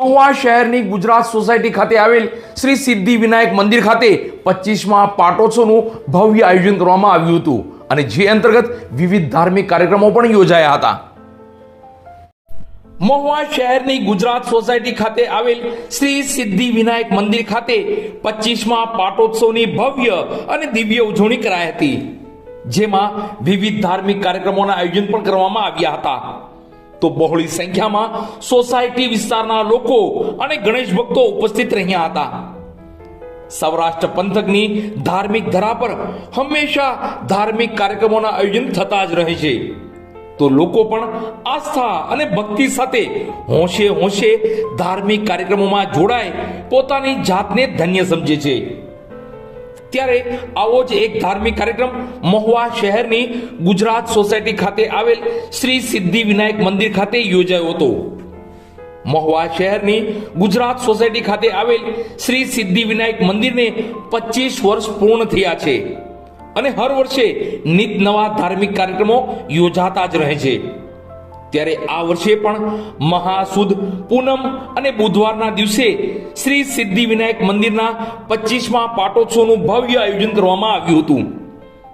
મહુવા શહેરની ગુજરાત સોસાયટી ખાતે આવેલ શ્રી સિદ્ધિ વિનાયક મંદિર ખાતે પચીસમાં પાટોત્સવનું ભવ્ય આયોજન કરવામાં આવ્યું હતું અને જે અંતર્ગત વિવિધ ધાર્મિક કાર્યક્રમો પણ યોજાયા હતા. મહુવા શહેરની ગુજરાત સોસાયટી ખાતે આવેલ શ્રી સિદ્ધિ વિનાયક મંદિર ખાતે પચીસમાં પાટોત્સવની ભવ્ય અને દિવ્ય ઉજવણી કરાઈ હતી. જેમાં વિવિધ ધાર્મિક કાર્યક્રમોના આયોજન પણ કરવામાં આવ્યા હતા. તો બહોળી સંખ્યામાં સોસાયટી વિસ્તારના લોકો અને ગણેશ ભક્તો ઉપસ્થિત રહ્યા હતા. સૌરાષ્ટ્ર પંથકની ધાર્મિક ધરા પર હંમેશા ધાર્મિક કાર્યક્રમોના આયોજન થતા જ રહે છે. તો લોકો પણ આસ્થા અને ભક્તિ સાથે હોંશે હોંશે ધાર્મિક કાર્યક્રમોમાં જોડાય, પોતાની જાતને ધન્ય સમજે છે. ત્યારે આવો જ એક ધાર્મિક કાર્યક્રમ મહુવા શહેરની ગુજરાત સોસાયટી ખાતે આવેલ શ્રી સિદ્ધિ વિનાયક મંદિર ખાતે યોજાયો હતો. મહુવા શહેરની ગુજરાત સોસાયટી ખાતે આવેલ શ્રી સિદ્ધિ વિનાયક મંદિરને પચીસ વર્ષ પૂર્ણ થયા છે અને હર વર્ષે નિત નવા ધાર્મિક કાર્યક્રમો યોજાતા જ રહે છે. ત્યારે આ વર્ષે પણ મહાસુદ પૂનમ અને બુધવારના દિવસે શ્રી સિદ્ધિ વિનાયક મંદિરના પચીસમાં પાટોત્સવનું ભવ્ય આયોજન કરવામાં આવ્યું હતું.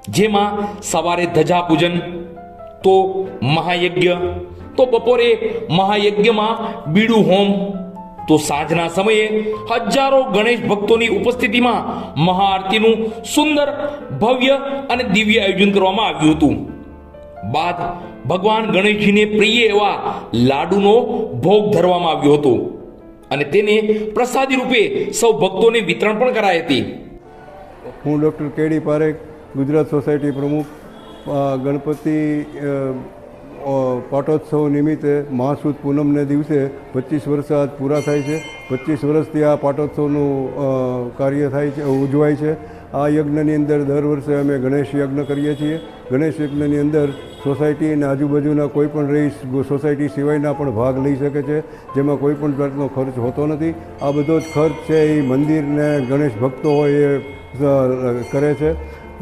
જેમાં સવારે ધજા પૂજન તો મહાયજ્ઞ, તો બપોરે મહાયજ્ઞમાં બીડું હોમ, તો સાંજના સમયે હજારો ગણેશ ભક્તોની ઉપસ્થિતિમાં મહાઆરતીનું સુંદર ભવ્ય અને દિવ્ય આયોજન કરવામાં આવ્યું હતું. બાદ ભગવાન ગણેશજીને પ્રિય એવા લાડુનો ભોગ ધરવામાં આવ્યો હતો. અને તેને પ્રસાદી રૂપે સૌ ભક્તોને વિતરણ પણ કરાઈ હતી. હું doctor K D Parekh, Gujarat society પ્રમુખ ગણપતિ પાટોત્સવ નિમિત્તે મહાસુદ પૂનમને દિવસે પચીસ વર્ષ આજ પૂરા થાય છે. પચીસ વર્ષથી આ પાટોત્સવનું કાર્ય થાય છે, ઉજવાય છે. આ યજ્ઞની અંદર દર વર્ષે અમે ગણેશ યજ્ઞ કરીએ છીએ. ગણેશ યજ્ઞની અંદર સોસાયટી અને આજુબાજુના કોઈ પણ રહીશ સોસાયટી સિવાયના પણ ભાગ લઈ શકે છે, જેમાં કોઈ પણ જાતનો ખર્ચ હોતો નથી. આ બધો જ ખર્ચ છે એ મંદિરને ગણેશ ભક્તો હોય એ કરે છે.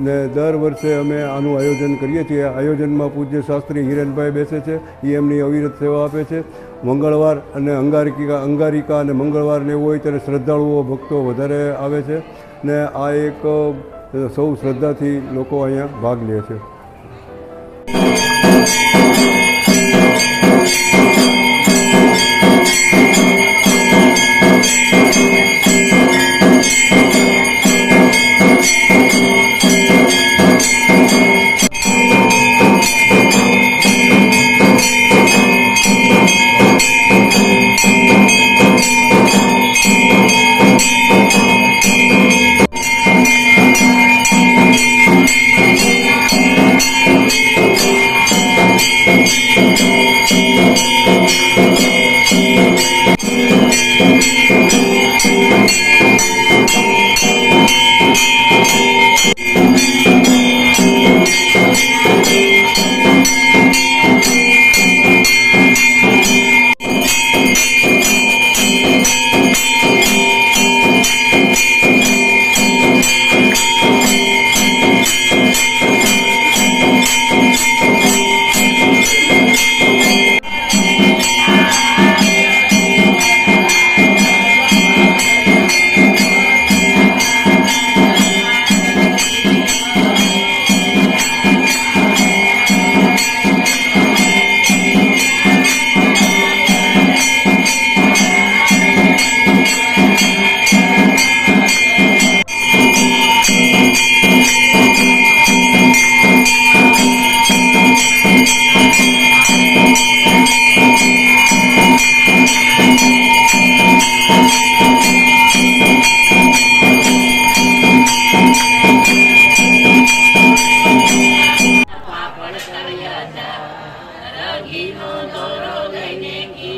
ને દર વર્ષે અમે આનું આયોજન કરીએ છીએ. આયોજનમાં પૂજ્ય શાસ્ત્રી હિરેનભાઈ બેસે છે, એ એમની અવિરત સેવા આપે છે. મંગળવાર અને અંગારિકા અંગારિકા અને મંગળવારને એવું હોય ત્યારે શ્રદ્ધાળુઓ, ભક્તો વધારે આવે છે. ને આ એક સૌ શ્રદ્ધાથી લોકો અહીંયા ભાગ લે છે. i honorowe niech